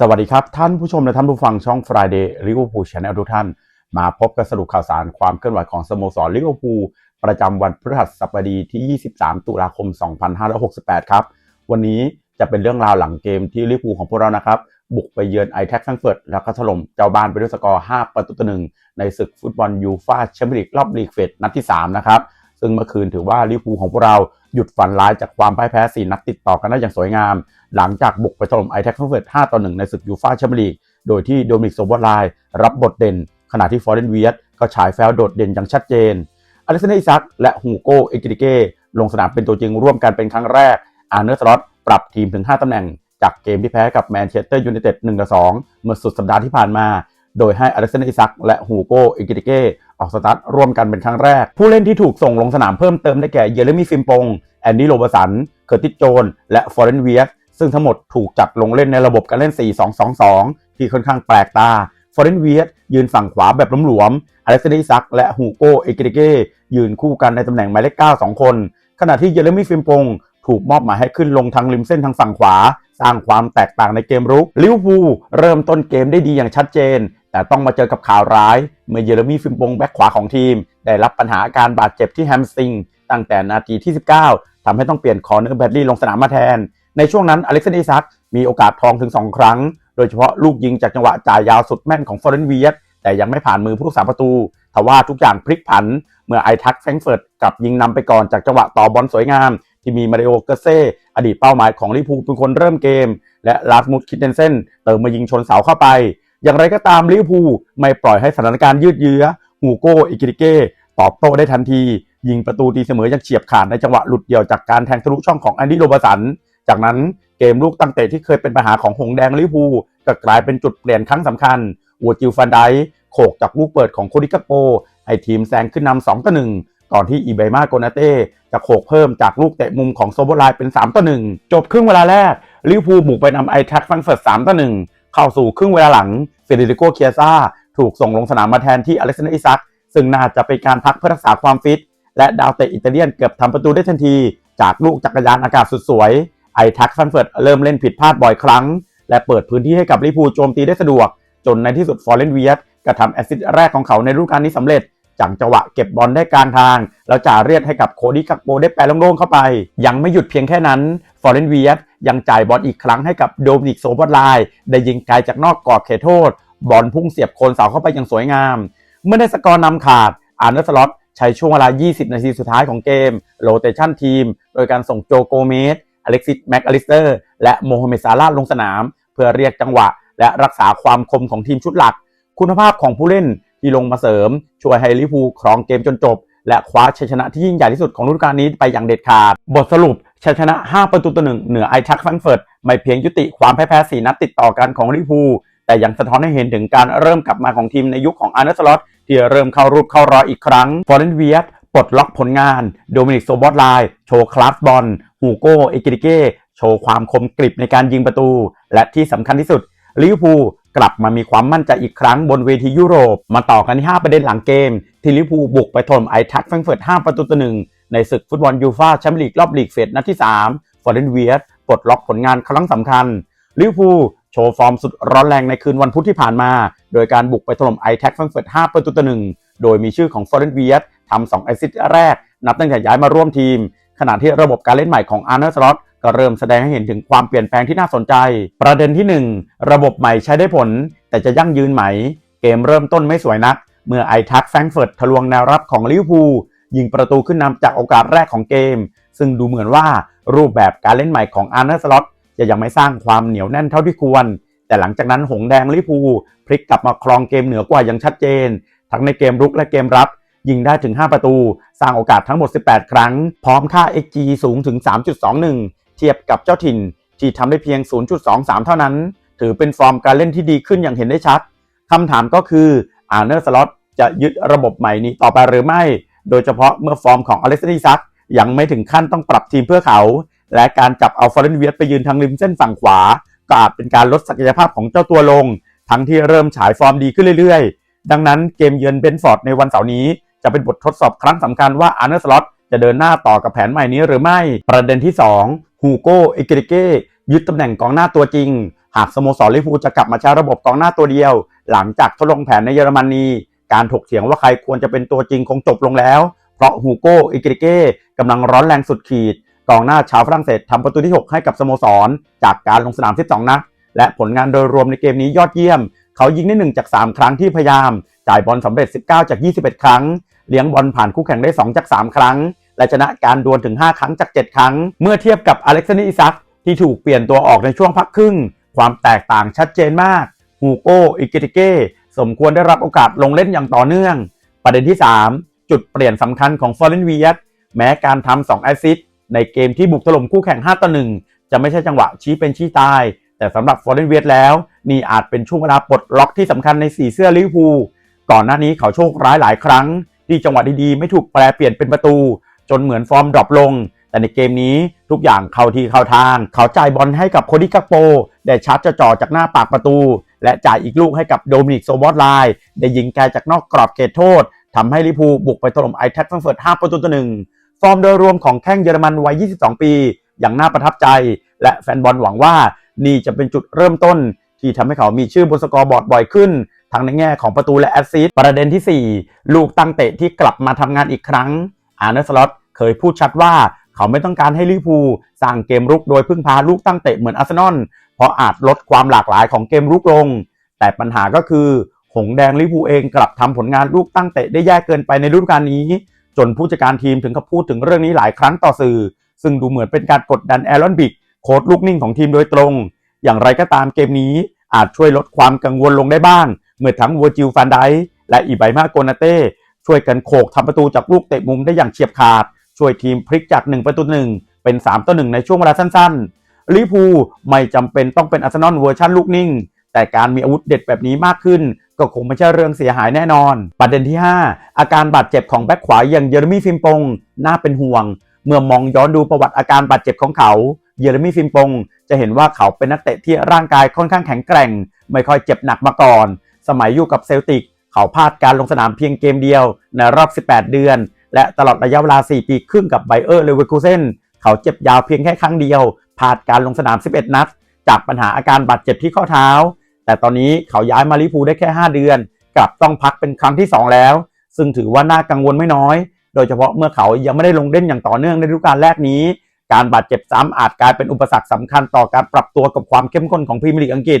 สวัสดีครับท่านผู้ชมและท่านผู้ฟังช่อง Friday Liverpool Channel ทุกท่าน มาพบกับสรุปข่าวสารความเคลื่อนไหวของสโมสรลิเวอร์พูลประจำวันพฤหัสบดีที่ 23 ตุลาคม 2568 ครับ วันนี้จะเป็นเรื่องราวหลังเกมที่ลิเวอร์พูลของพวกเรานะครับ บุกไปเยือนไอแท็กซังเฟิร์ตแล้วก็ถล่มเจ้าบ้านไปด้วยสกอร์ 5 ประตูต่อหนึ่งในศึกฟุตบอลยูฟ่าแชมเปี้ยนลีกรอบลีกเฟสนัดที่ 3 นะครับซึ่งเมื่อคืนถือว่าลิเวอร์พูลของพวกเรา หยุดฝันร้ายจากความพ่ายแพ้ 4 นัดติดต่อกันได้อย่างสวยงาม หลังจากบุกไปถล่มไอแท็กซังเฟิร์ต5ต่อ1ในศึกยูฟ่าแชมเปี้ยนลีก โดยที่โดมินิกโซบอตไลรับบทเด่น ขณะที่ฟอร์เรนเวียตก็ฉายแฟลโดดเด่นอย่างชัดเจนอเล็กซานเดอร์อิซักและฮูโกเอกิติเกลงสนามเป็นตัวจริงร่วมกันเป็นครั้งแรก อาร์เนอร์สล็อตปรับทีมถึง 5ตำแหน่ง จากเกมที่แพ้กับแมนเชสเตอร์ยูไนเต็ด1ต่อ2เมื่อสุดสัปดาห์ที่ผ่านมา โดยให้อเล็กซานเดอร์อิซักและฮูโกเอกิติเกออกสตาร์ทร่วมกันเป็นครั้งแรก ผู้เล่นที่ถูกส่งลงสนามเพิ่มเติมได้แก่เยเรมีฟิมปง แอนดี้โรเบอร์สัน เคอร์ติสโจน และฟอร์เรนเวียสซึ่งทั้งหมดถูกจัดลงเล่นในระบบการเล่น 4-2-2-2 ที่ค่อนข้างแปลกตาฟอร์เรนเวียสยืนฝั่งขวาแบบหลวมๆอเล็กซานดร์ซัก และฮูโกเอกิเกเกยืนคู่กันในตำแหน่งหมายเลข9 2 คน ขณะที่เยเรมีฟิมปงถูกมอบหมายให้ขึ้นลงทางริมเส้นทางฝั่งขวา สร้างความแตกต่างในเกมรุกลิเวอร์พูลเริ่มต้นเกมได้ดีอย่างชัดเจน แต่ต้องมาเจอกับข่าวร้าย เมื่อเยเรมีฟิมปงแบ็คขวาของทีม ได้รับปัญหาอาการบาดเจ็บที่แฮมสตริง ตั้งแต่นาทีที่ 19ทำให้ต้องเปลี่ยนคอเนอร์แบดลี่ลงสนามมาแทน ในช่วงนั้นอเล็กซานเดอร์ซักมีโอกาสทองถึง 2 ครั้ง โดยเฉพาะลูกยิงจากจังหวะจ่ายยาวสุดแม่นของฟอร์เรนเวียตแต่ยังไม่ผ่านมือผู้รักษาประตูทว่าทุกอย่างพลิกผัน เมื่อไอทักแฟรงเฟิร์ตกลับยิงนำไปก่อนจากจังหวะต่อบอลสวยงาม ที่มีมาริโอเกเซ่อดีตเป้าหมายของลิพูเป็นคนเริ่มเกม และลาสมุดคิดเดนเซนเติมมายิงชนเสาเข้าไป อย่างไรก็ตามลิเวอร์พูลไม่ปล่อยให้สถานการณ์ยืดเยื้อฮูโกอิกิริเก้ตอบโต้ได้ทันที ยิงประตูตีเสมออย่างเฉียบขาดในจังหวะหลุดเดี่ยวจากการแทงทะลุช่องของแอนดี้โรบสัน จากนั้นเกมลูกตั้งเตะที่เคยเป็นปัญหาของหงแดงลิเวอร์พูลก็กลายเป็นจุดเปลี่ยนครั้งสำคัญอัวจิลฟันไดโขกจากลูกเปิดของโคดิกาโปให้ทีมแซงขึ้นนำ2ต่อ1ก่อนที่อีเบมาโกนาเต้จะโขกเพิ่มจากลูกเตะมุมของโซโบไลเป็น3ต่อ1จบครึ่งเวลาแรกลิเวอร์พูลบุกไปนำไอแท็กฟังเฟิร์ต3ต่อ1เข้าสู่ครึ่งเวลาหลัง เฟเดริโกเคียซ่าถูกส่งลงสนามมาแทนที่อเล็กซานเดอร์อิซักซึ่งน่าจะเป็นการพักเพื่อรักษาความฟิต และดาวเตะอิตาเลียนเกือบทำประตูได้ทันที จากลูกจักรยานอากาศสุดสวย ไอทักฟันเฟิร์ตเริ่มเล่นผิดพลาดบ่อยครั้ง และเปิดพื้นที่ให้กับลิพูโจมตีได้สะดวก จนในที่สุดฟอร์เรนเวียตกระทำแอซิสต์แรกของเขาในฤดูกาลนี้สำเร็จ จากจังหวะเก็บบอลได้กลางทาง แล้วจ่าเรียดให้กับโคดี้กักโปได้แปรโล่งๆเข้าไป ยังไม่หยุดเพียงแค่นั้นฟอร์เรนเวียตยังจ่ายบอลอีกครั้งให้กับโดมินิกโซบอตไลน์ได้ยิงไกลจากนอกกรอบเขตโทษ บอลพุ่งเสียบโคนเสาเข้าไปอย่างสวยงาม เมื่อได้สกอร์นำขาดอาร์เนอร์สล็อตใช้ช่วงเวลา 20 นาทีสุดท้ายของเกมโรเตชันทีม โดยการส่งโจโกเมสอเล็กซิสแม็กอลิสเตอร์และโมฮัมเหม็ดซาลาลงสนาม เพื่อเรียกจังหวะ และรักษาความคมของทีมชุดหลัก คุณภาพของผู้เล่น ที่ลงมาเสริม ช่วยให้ลิพูครองเกมจนจบ และคว้าชัยชนะที่ยิ่งใหญ่ที่สุดของฤดูกาลนี้ไปอย่างเด็ดขาด บทสรุปชัยชนะ 5 ประตูต่อหนึ่งเหนือไอทักแฟรงเฟิร์ตไม่เพียงยุติความแพ้แพ้4นัดติดต่อกันของลิพูแต่ยังสะท้อนให้เห็นถึงการเริ่มกลับมาของทีมในยุคของอาร์เนสล็อตที่เริ่มเข้ารูปเข้ารอยอีกครั้งฟอร์เรนเวียตปลดล็อกผลงาน โดมินิกโซบอตไลโชว์คลาสบอลฮูโกเอกิริเกโชว์ความคมกริบในการยิงประตู และที่สำคัญที่สุดลิเวอร์พูล กลับมามีความมั่นใจอีกครั้งบนเวทียุโรป มาต่อกันที่ 5 ประเด็นหลังเกม ที่ลิเวอร์พูลบุกไปถล่มไอทักแฟรงเฟิร์ต5ประตูต่อหนึ่งในศึกฟุตบอลยูฟ่าแชมเปี้ยนลีกรอบลีกเฟสนัดที่3ฟอร์เรนเวียตปลดล็อกผลงานครั้งสำคัญลิเวอร์พูลโชว์ฟอร์มสุดร้อนแรงในคืนวันพุธที่ผ่านมา โดยการบุกไปถล่มไอแท็กแฟรงเฟิร์ต5ประตูต่อหนึ่งโดยมีชื่อของฟอร์เรนเวียตทำ2แอสซิสต์แรก นับตั้งแต่ย้ายมาร่วมทีม ขณะที่ระบบการเล่นใหม่ของอาร์เนอร์สล็อต ก็เริ่มแสดงให้เห็นถึงความเปลี่ยนแปลงที่น่าสนใจ ประเด็นที่ 1 ระบบใหม่ใช้ได้ผล แต่จะยั่งยืนไหม เกมเริ่มต้นไม่สวยนัก เมื่อไอทักแฟรงเฟิร์ตทะลวงแนวรับของลิเวอร์พูลยิงประตูขึ้นนำจากโอกาสแรกของเกม ซึ่งดูเหมือนว่ารูปแบบการเล่นใหม่ของอาร์เนสล็อตจะยังไม่สร้างความเหนียวแน่นเท่าที่ควร แต่หลังจากนั้นหงแดงลิวพูพลิกกลับมาครองเกมเหนือกว่าอย่างชัดเจน ทั้งในเกมรุกและเกมรับ ยิงได้ถึง 5 ประตู สร้างโอกาสทั้งหมด 18 ครั้ง พร้อมค่า XG สูงถึง 3.21 ทียบกับเจ้าถิ่น ที่ทำได้เพียง 0.23 เท่านั้น ถือเป็นฟอร์มการเล่นที่ดีขึ้นอย่างเห็นได้ชัดคำถามก็คืออาร์เนอร์สล็อตจะยึดระบบใหม่นี้ต่อไปหรือไม่ โดยเฉพาะเมื่อฟอร์มของอเล็กซานดซักยังไม่ถึงขั้นต้องปรับทีมเพื่อเขา และการจับเอาฟอร์เรนเวียตไปยืนทางริมเส้นฝั่งขวา ก็อาจเป็นการลดศักยภาพของเจ้าตัวลง ทั้งที่เริ่มฉายฟอร์มดีขึ้นเรื่อยๆ ดังนั้นเกมเยือนเบนฟอร์ดในวันเสาร์นี้ จะเป็นบททดสอบครั้งสำคัญว่าอาร์เนอร์สล็อตจะเดินหน้าต่อกับแผนใหม่นี้หรือไม่ ประเด็นที่ 2 ฮูโกเอเกริเกยึดตำแหน่งกองหน้าตัวจริง หากสโมสรลิเวอร์พูจะกลับมาใช้ระบบกองหน้าตัวเดียว หลังจากทดลองแผนในเยอรมนีการถกเถียงว่าใครควรจะเป็นตัวจริงคงจบลงแล้ว เพราะฮูโก้อิกริเก้กำลังร้อนแรงสุดขีด กองหน้าชาวฝรั่งเศสทำประตูที่ 6 ให้กับสโมสร จากการลงสนาม 12 นัดและผลงานโดยรวมในเกมนี้ยอดเยี่ยม เขายิงได้ 1 จาก 3 ครั้งที่พยายาม จ่ายบอลสำเร็จ 19 จาก 21 ครั้ง เลี้ยงบอลผ่านคู่แข่งได้ 2 จาก 3 ครั้ง และชนะการดวลถึง 5 ครั้งจาก 7 ครั้ง เมื่อเทียบกับอเล็กซานดร์อิซักที่ถูกเปลี่ยนตัวออกในช่วงพักครึ่ง ความแตกต่างชัดเจนมากฮูโก้อิกิติเก้สมควรได้รับโอกาสลงเล่นอย่างต่อเนื่อง ประเด็นที่ 3 จุดเปลี่ยนสำคัญของฟอร์เรนเวียตแม้การทำ2แอสซิสในเกมที่บุกถล่มคู่แข่ง 5 ต่อ 1 จะไม่ใช่จังหวะชี้เป็นชี้ตาย แต่สำหรับฟอร์เรนเวียตแล้ว นี่อาจเป็นช่วงเวลาปลดล็อกที่สำคัญในสีเสื้อลิเวอร์พูลก่อนหน้านี้เขาโชคร้ายหลายครั้ง ที่จังหวะดีๆไม่ถูกแปลเปลี่ยนเป็นประตู จนเหมือนฟอร์มดรอปลง แต่ในเกมนี้ทุกอย่างเข้าที่เข้าทาง เขาจ่ายบอลให้กับโคดิกักโปได้ชัดจะจ่อจากหน้าปากประตู และจ่ายอีกลูกให้กับโดมินิกโซบอสไลน์ได้ยิงไกลจากนอกกรอบเขตโทษทำให้ลิพูบุกไปถล่มไอแท็กฟังเฟิร์ต5ประตูต่อหนึ่งฟอร์มโดยรวมของแข้งเยอรมันวัย 22 ปี อย่างน่าประทับใจ และแฟนบอลหวังว่านี่จะเป็นจุดเริ่มต้น ที่ทำให้เขามีชื่อบนสกอร์บอร์ดบ่อยขึ้น ทั้งในแง่ของประตูและแอสซิสต์ประเด็นที่ 4 ลูกตั้งเตะที่กลับมาทำงานอีกครั้ง อาร์เนสล็อตเคยพูดชัดว่าเขาไม่ต้องการให้ลิพูสร้างเกมรุกโดยพึ่งพาลูกตั้งเตะเหมือนอาร์เซนอลเพราะอาจลดความหลากหลายของเกมรุกลง แต่ปัญหาก็คือ หงแดงลิพูเองกลับทำผลงานลูกตั้งเตะได้แย่เกินไปในฤดูกาลนี้ จนผู้จัดการทีมถึงกับพูดถึงเรื่องนี้หลายครั้งต่อสื่อ ซึ่งดูเหมือนเป็นการกดดันแอรอนบิกโค้ชลูกนิ่งของทีมโดยตรง อย่างไรก็ตามเกมนี้อาจช่วยลดความกังวลลงได้บ้าง เมื่อทั้งวัวจิลฟานไดและอีไบมาโกนาเต้ ช่วยกันโขกทำประตูจากลูกเตะมุมได้อย่างเฉียบขาด ช่วยทีมพลิกจาก 1 ประตูหนึ่งเป็น 3 ต่อ 1 ในช่วงเวลาสั้นๆลิพูไม่จำเป็นต้องเป็นอาร์เซนอลเวอร์ชันลูกนิ่ง แต่การมีอาวุธเด็ดแบบนี้มากขึ้น ก็คงไม่ใช่เรื่องเสียหายแน่นอน ประเด็นที่ 5 อาการบาดเจ็บของแบ็คขวาอย่างเยอร์มีฟิมปงน่าเป็นห่วง เมื่อมองย้อนดูประวัติอาการบาดเจ็บของเขาเยอร์มีฟิมปงจะเห็นว่าเขาเป็นนักเตะที่ร่างกายค่อนข้างแข็งแกร่ง ไม่ค่อยเจ็บหนักมาก่อน สมัยอยู่กับเซลติก เขาพลาดการลงสนามเพียงเกมเดียวในรอบ 18 เดือน และตลอดระยะเวลา 4 ปีครึ่งกับไบเออร์เลเวอร์คูเซนเขาเจ็บยาวเพียงแค่ครั้งเดียวพลาดการลงสนาม 11 นัด จากปัญหาอาการบาดเจ็บที่ข้อเท้า แต่ตอนนี้เขาย้ายมาลิพูได้แค่ 5 เดือน กลับต้องพักเป็นครั้งที่ 2 แล้ว ซึ่งถือว่าน่ากังวลไม่น้อย โดยเฉพาะเมื่อเขายังไม่ได้ลงเล่นอย่างต่อเนื่องในฤดูกาลแรกนี้ การบาดเจ็บซ้ำอาจกลายเป็นอุปสรรคสำคัญต่อการปรับตัวกับความเข้มข้นของพรีเมียร์ลีกอังกฤษ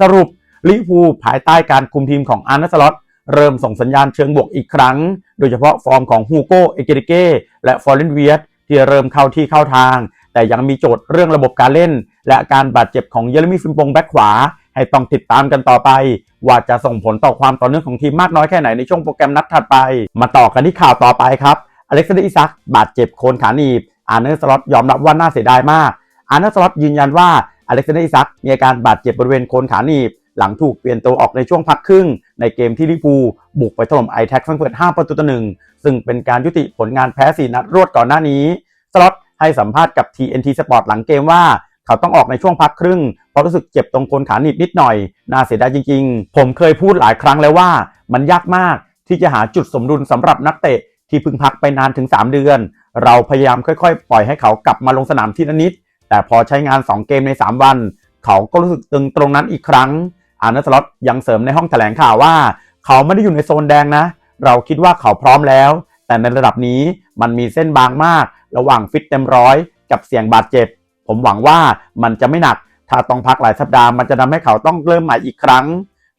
สรุปลิพูภายใต้การคุมทีมของอาร์เนสล็อต เริ่มส่งสัญญาณเชิงบวกอีกครั้ง โดยเฉพาะฟอร์มของฮูโก้เอเกริเก้และฟอร์เรนเวียตที่เริ่มเข้าที่เข้าทาง แต่ยังมีโจทย์เรื่องระบบการเล่น และการบาดเจ็บของเยเรมีฟิมปงแบ็คขวา ให้ต้องติดตามกันต่อไป ว่าจะส่งผลต่อความต่อเนื่องของทีมมากน้อยแค่ไหนในช่วงโปรแกรมนัดถัดไป มาต่อกันที่ข่าวต่อไปครับอเล็กซานเดอร์อิซักบาดเจ็บโคนขาหนีบ อาร์เนอร์สล็อตยอมรับว่าน่าเสียดายมาก อาร์เนอร์สล็อตยืนยันว่าอเล็กซานเดอร์อิซักมีอาการบาดเจ็บบริเวณโคนขาหนีบ หลังถูกเปลี่ยนตัวออกในช่วงพักครึ่ง ในเกมที่ลิเวอร์พูบุกไปถล่มไอแท็กฟังเฟิร์ต5ประตูต่อหนึ่งซึ่งเป็นการยุติผลงานแพ้ 4 นัดรวดก่อนหน้านี้สล็อตให้สัมภาษณ์กับ TNT Sport หลังเกมว่าเขาต้องออกในช่วงพักครึ่งเพราะรู้สึกเจ็บตรงโคนขาหนีบนิดหน่อย น่าเสียดายจริง ๆ ผมเคยพูดหลายครั้งแล้วว่า มันยากมากที่จะหาจุดสมดุลสำหรับนักเตะที่เพิ่งพักไปนานถึง 3 เดือน เราพยายามค่อยๆ ปล่อยให้เขากลับมาลงสนามทีละนิด แต่พอใช้งาน 2 เกมใน 3 วัน เขาก็รู้สึกตึงตรงนั้นอีกครั้ง อาร์เนสล็อตยังเสริมในห้องแถลงข่าวว่า เขาไม่ได้อยู่ในโซนแดงนะ เราคิดว่าเขาพร้อมแล้ว แต่ในระดับนี้มันมีเส้นบางมาก ระหว่างฟิตเต็มร้อยกับเสี่ยงบาดเจ็บ ผมหวังว่ามันจะไม่หนัก ถ้าต้องพักหลายสัปดาห์มันจะทำให้เขาต้องเริ่มใหม่อีกครั้ง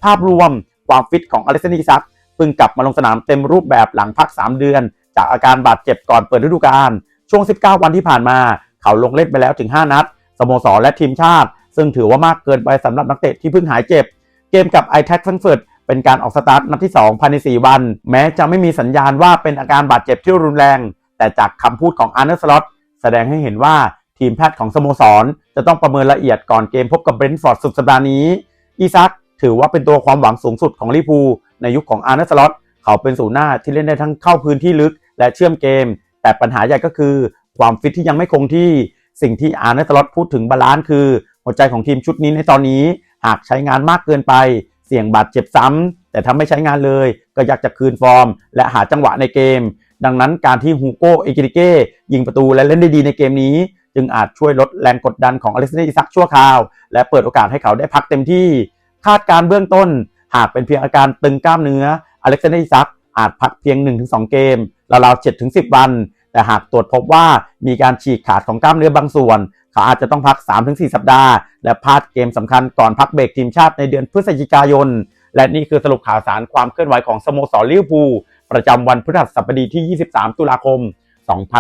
ภาพรวมความฟิตของอเล็กซานดร์อิซักเพิ่งกลับมาลงสนามเต็มรูปแบบหลังพัก 3 เดือน จากอาการบาดเจ็บก่อนเปิดฤดูกาลช่วง 19 วันที่ผ่านมา เขาลงเล่นไปแล้วถึง 5 นัดสโมสรและทีมชาติ ซึ่งถือว่ามากเกินไปสำหรับนักเตะที่เพิ่งหายเจ็บ เกมกับไอแท็กฟังเฟิร์ตเป็นการออกสตาร์ทนัดที่ 2 ภายใน 4 วัน แม้จะไม่มีสัญญาณว่าเป็นอาการบาดเจ็บที่รุนแรง แต่จากคำพูดของอาร์เนอร์สล็อตแสดงให้เห็นว่าทีมแพทย์ของสโมสร จะต้องประเมินละเอียดก่อนเกมพบกับเบรนท์ฟอร์ดสุดสัปดาห์นี้ อีซักถือว่าเป็นตัวความหวังสูงสุดของลิพูในยุคของอาร์เนอร์สล็อตเขาเป็นศูนย์หน้าที่เล่นได้ทั้งเข้าพื้นที่ลึก และเชื่อมเกม แต่ปัญหาใหญ่ก็คือ ความฟิตที่ยังไม่คงที่ สิ่งที่อาร์เนสล็อตพูดถึงบาลานซ์คือ หัวใจของทีมชุดนี้ในตอนนี้ หากใช้งานมากเกินไป เสี่ยงบาดเจ็บซ้ำแต่ถ้าไม่ใช้งานเลย ก็อยากจะคืนฟอร์ม และหาจังหวะในเกม ดังนั้นการที่ฮูโก้เอกิริเก้ยิงประตูและเล่นได้ดีในเกมนี้ จึงอาจช่วยลดแรงกดดันของอเล็กซานเดอร์อิซักชั่วคราว และเปิดโอกาสให้เขาได้พักเต็มที่ คาดการเบื้องต้น หากเป็นเพียงอาการตึงกล้ามเนื้ออเล็กซานเดอร์อิซักอาจพักเพียง 1-2 เกมราวๆ7-10 วัน แต่หากตรวจพบว่ามีการฉีกขาดของกล้ามเนื้อบางส่วน เขาอาจจะต้องพัก 3-4 สัปดาห์ และพลาดเกมสำคัญก่อนพักเบรกทีมชาติในเดือนพฤศจิกายน และนี่คือสรุปข่าวสารความเคลื่อนไหวของสโมสรลิเวอร์พูลประจำวันพฤหัสบดีที่ 23 ตุลาคม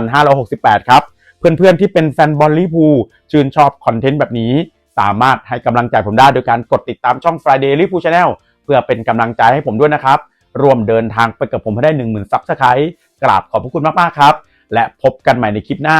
2568 ครับ เพื่อนๆที่เป็นแฟนบอลลิเวอร์พูลชื่นชอบคอนเทนต์แบบนี้ สามารถให้กำลังใจผมได้โดยการกดติดตามช่อง Friday Liverpool Channel เพื่อเป็นกำลังใจให้ผมด้วยนะครับร่วมเดินทางไปกับผมให้ได้ 10,000ซับสไครต์กราบขอบพระคุณมากๆครับ และพบกันใหม่ในคลิปหน้า